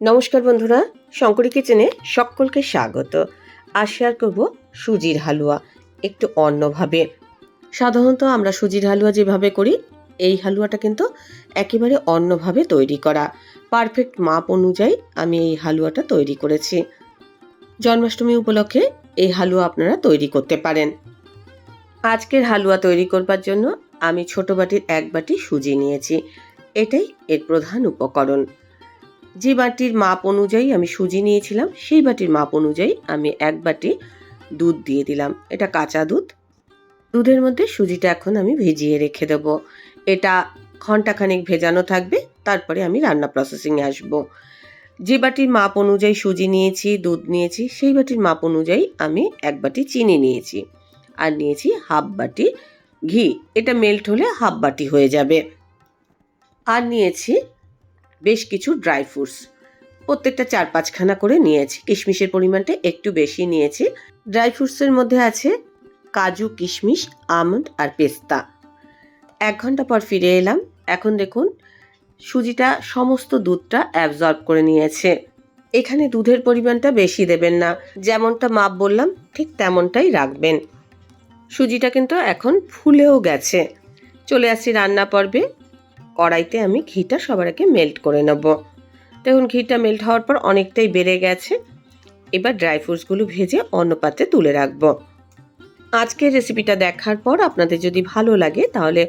নমস্কার বন্ধুরা, শঙ্করী কিচেনে সকলকে স্বাগত। আজ শেয়ার করব সুজির হালুয়া, একটু অন্যভাবে। সাধারণত আমরা সুজির হালুয়া যেভাবে করি, এই হালুয়াটা কিন্তু একেবারে অন্যভাবে তৈরি করা। পারফেক্ট মাপ অনুযায়ী আমি এই হালুয়াটা তৈরি করেছি। জন্মাষ্টমী উপলক্ষে এই হালুয়া আপনারা তৈরি করতে পারেন। আজকের হালুয়া তৈরি করবার জন্য আমি ছোট বাটির এক বাটি সুজি নিয়েছি। এটাই এর প্রধান উপকরণ। যে বাটির মাপ অনুযায়ী আমি সুজি নিয়েছিলাম, সেই বাটির মাপ অনুযায়ী আমি এক বাটি দুধ দিয়ে দিলাম। এটা কাঁচা দুধ। দুধের মধ্যে সুজিটা এখন আমি ভেজিয়ে রেখে দেব। এটা ঘন্টাখানেক ভেজানো থাকবে, তারপরে আমি রান্না প্রসেসিংয়ে আসব। যে বাটির মাপ অনুযায়ী সুজি নিয়েছি, দুধ নিয়েছি, সেই বাটির মাপ অনুযায়ী আমি এক বাটি চিনি নিয়েছি। আর নিয়েছি হাফ বাটি ঘি। এটা মেল্ট হলে হাফ বাটি হয়ে যাবে। আর নিয়েছি বেশ কিছু ড্রাই ফ্রুটস। প্রত্যেকটা চার পাঁচখানা করে নিয়েছি। কিশমিশের পরিমাণটা একটু বেশি নিয়েছি। ড্রাই ফ্রুটসের মধ্যে আছে কাজু, কিশমিশ, আমন্ড আর পেস্তা। এক ঘণ্টা পর ফিরে এলাম। এখন দেখুন, সুজিটা সমস্ত দুধটা অ্যাবজর্ব করে নিয়েছে। এখানে দুধের পরিমাণটা বেশি দেবেন না। যেমনটা মাপ বললাম, ঠিক তেমনটাই রাখবেন। সুজিটা কিন্তু এখন ফুলেও গেছে। চলে আসছি রান্না পর্বে। কড়াইতে আমি ঘিটা সবার আগে মেল্ট করে নেব। দেখুন, ঘিটা মেল্ট হওয়ার পর অনেকটাই বেড়ে গেছে। এবার ড্রাই ফ্রুটসগুলো ভেজে অন্য পাত্রে তুলে রাখব। আজকের রেসিপিটা দেখার পর আপনাদের যদি ভালো লাগে, তাহলে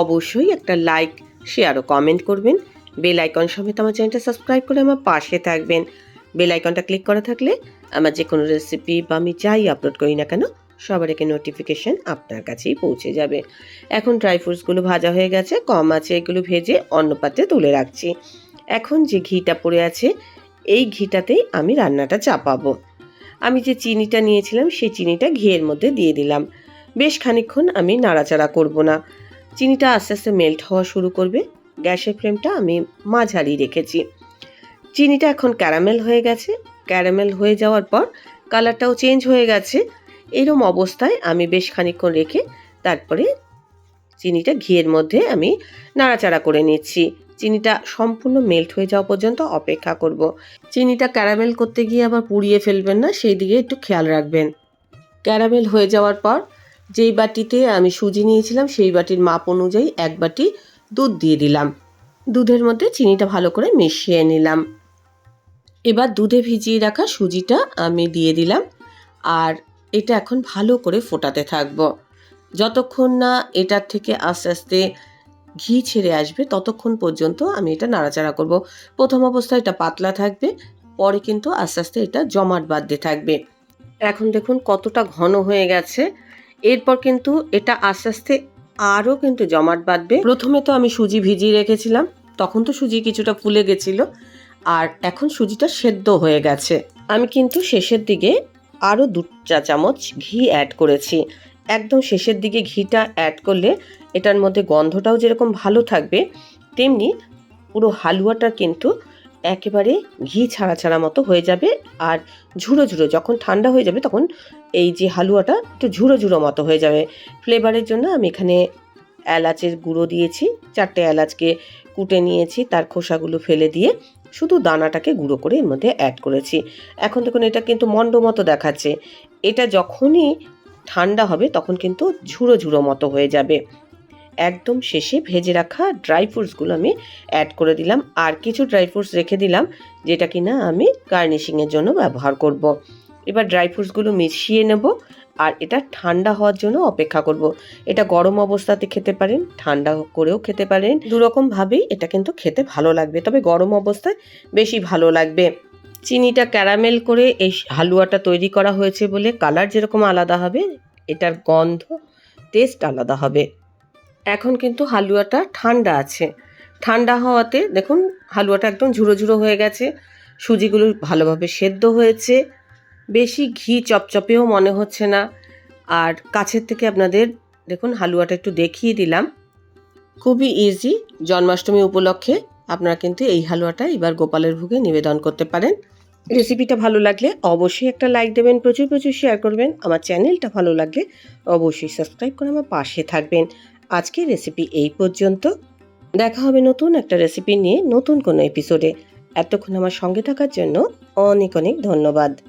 অবশ্যই একটা লাইক শেয়ার ও কমেন্ট করবেন। বেল আইকন সমেত আমার চ্যানেলটা সাবস্ক্রাইব করে আমার পাশে থাকবেন। বেল আইকনটা ক্লিক করা থাকলে আমার যে কোনো রেসিপি বা আমি যাই আপলোড করি না কেন সবার আগে নোটিফিকেশন আপনার কাছেই পৌঁছে যাবে। এখন ড্রাই ফ্রুটসগুলো ভাজা হয়ে গেছে, কম আছে এগুলো ভেজে অন্য পাত্রে তুলে রাখছি। এখন যে ঘিটা পড়ে আছে, এই ঘিটাতেই আমি রান্নাটা চাপাবো। আমি যে চিনিটা নিয়েছিলাম, সেই চিনিটা ঘিয়ের মধ্যে দিয়ে দিলাম। বেশ খানিকক্ষণ আমি নাড়াচাড়া করব না। চিনিটা আস্তে আস্তে মেল্ট হওয়া শুরু করবে। গ্যাসের ফ্লেমটা আমি মাঝারি রেখেছি। চিনিটা এখন ক্যারামেল হয়ে গেছে। ক্যারামেল হয়ে যাওয়ার পর কালারটাও চেঞ্জ হয়ে গেছে। এরম অবস্থায় আমি বেশ খানিকক্ষণ রেখে তারপরে চিনিটা ঘিয়ের মধ্যে আমি নাড়াচাড়া করে নিচ্ছি। চিনিটা সম্পূর্ণ মেল্ট হয়ে যাওয়া পর্যন্ত অপেক্ষা করব। চিনিটা ক্যারামেল করতে গিয়ে আবার পুড়িয়ে ফেলবেন না, সেই দিকে একটু খেয়াল রাখবেন। ক্যারামেল হয়ে যাওয়ার পর যেই বাটিতে আমি সুজি নিয়েছিলাম, সেই বাটির মাপ অনুযায়ী এক বাটি দুধ দিয়ে দিলাম। দুধের মধ্যে চিনিটা ভালো করে মিশিয়ে নিলাম। এবার দুধে ভিজিয়ে রাখা সুজিটা আমি দিয়ে দিলাম। আর এটা এখন ভালো করে ফোটাতে থাকব। যতক্ষণ না এটার থেকে আস্তে আস্তে ঘি ছেড়ে আসবে, ততক্ষণ পর্যন্ত আমি এটা নাড়াচাড়া করব। প্রথম অবস্থায় এটা পাতলা থাকবে, পরে কিন্তু আস্তে আস্তে এটা জমাট বাঁধতে থাকবে। এখন দেখুন কতটা ঘন হয়ে গেছে। এরপর কিন্তু এটা আস্তে আস্তে আরও কিন্তু জমাট বাঁধবে। প্রথমে তো আমি সুজি ভিজিয়ে রেখেছিলাম, তখন তো সুজি কিছুটা ফুলে গেছিল। আর এখন সুজিটা সেদ্ধ হয়ে গেছে। আমি কিন্তু শেষের দিকে আরও দু চা চামচ ঘি অ্যাড করেছি। একদম শেষের দিকে ঘিটা অ্যাড করলে এটার মধ্যে গন্ধটাও যেরকম ভালো থাকবে, তেমনি পুরো হালুয়াটা কিন্তু একেবারে ঘি ছাড়া ছাড়া মতো হয়ে যাবে আর ঝুড়ো ঝুড়ো যখন ঠান্ডা হয়ে যাবে তখন এই যে হালুয়াটা একটু ঝুড়ো ঝুড়ো মতো হয়ে যাবে। ফ্লেভারের জন্য আমি এখানে এলাচের গুঁড়ো দিয়েছি, চারটে এলাচকে কুটে নিয়েছি, তার খোসাগুলো ফেলে দিয়ে শুধু দানাটাকে গুঁড়ো করে এর মধ্যে অ্যাড করেছি। এখন দেখুন, এটা কিন্তু মন্ড মতো দেখাচ্ছে। এটা যখনই ঠান্ডা হবে, তখন কিন্তু ঝুড়ো ঝুড়ো মতো হয়ে যাবে। একদম শেষে ভেজে রাখা ড্রাই ফ্রুটসগুলো আমি অ্যাড করে দিলাম। আর কিছু ড্রাই ফ্রুটস রেখে দিলাম, যেটা কিনা আমি গার্নিশিংয়ের জন্য ব্যবহার করব। এবার ড্রাই ফ্রুটসগুলো মিশিয়ে নেব আর এটা ঠান্ডা হওয়ার জন্য অপেক্ষা করব। এটা গরম অবস্থাতে খেতে পারেন, ঠান্ডা করেও খেতে পারেন। দুরকমভাবেই এটা কিন্তু খেতে ভালো লাগবে, তবে গরম অবস্থায় বেশি ভালো লাগবে। চিনিটা ক্যারামেল করে এই হালুয়াটা তৈরি করা হয়েছে বলে কালার যেরকম আলাদা হবে, এটার গন্ধ টেস্ট আলাদা হবে। এখন কিন্তু হালুয়াটা ঠান্ডা আছে। ঠান্ডা হওয়াতে দেখুন, হালুয়াটা একদম ঝুড়ো ঝুড়ো হয়ে গেছে, সুজিগুলো ভালোভাবে সেদ্ধ হয়েছে। বেশি ঘি চপচপেও মনে হচ্ছে না। আর কাছের থেকে আপনাদের, দেখুন, হালুয়াটা একটু দেখিয়ে দিলাম। খুবই ইজি জন্মাষ্টমী উপলক্ষে আপনারা কিন্তু এই হালুয়াটা এবার গোপালের ভোগে নিবেদন করতে পারেন। রেসিপিটা ভালো লাগলে অবশ্যই একটা লাইক দেবেন, প্রচুর প্রচুর শেয়ার করবেন। আমার চ্যানেলটা ভালো লাগলে অবশ্যই সাবস্ক্রাইব করে আমার পাশে থাকবেন। আজকের রেসিপি এই পর্যন্ত। দেখা হবে নতুন একটা রেসিপি নিয়ে নতুন কোনো এপিসোডে এতক্ষণ আমার সঙ্গে থাকার জন্য অনেক অনেক ধন্যবাদ।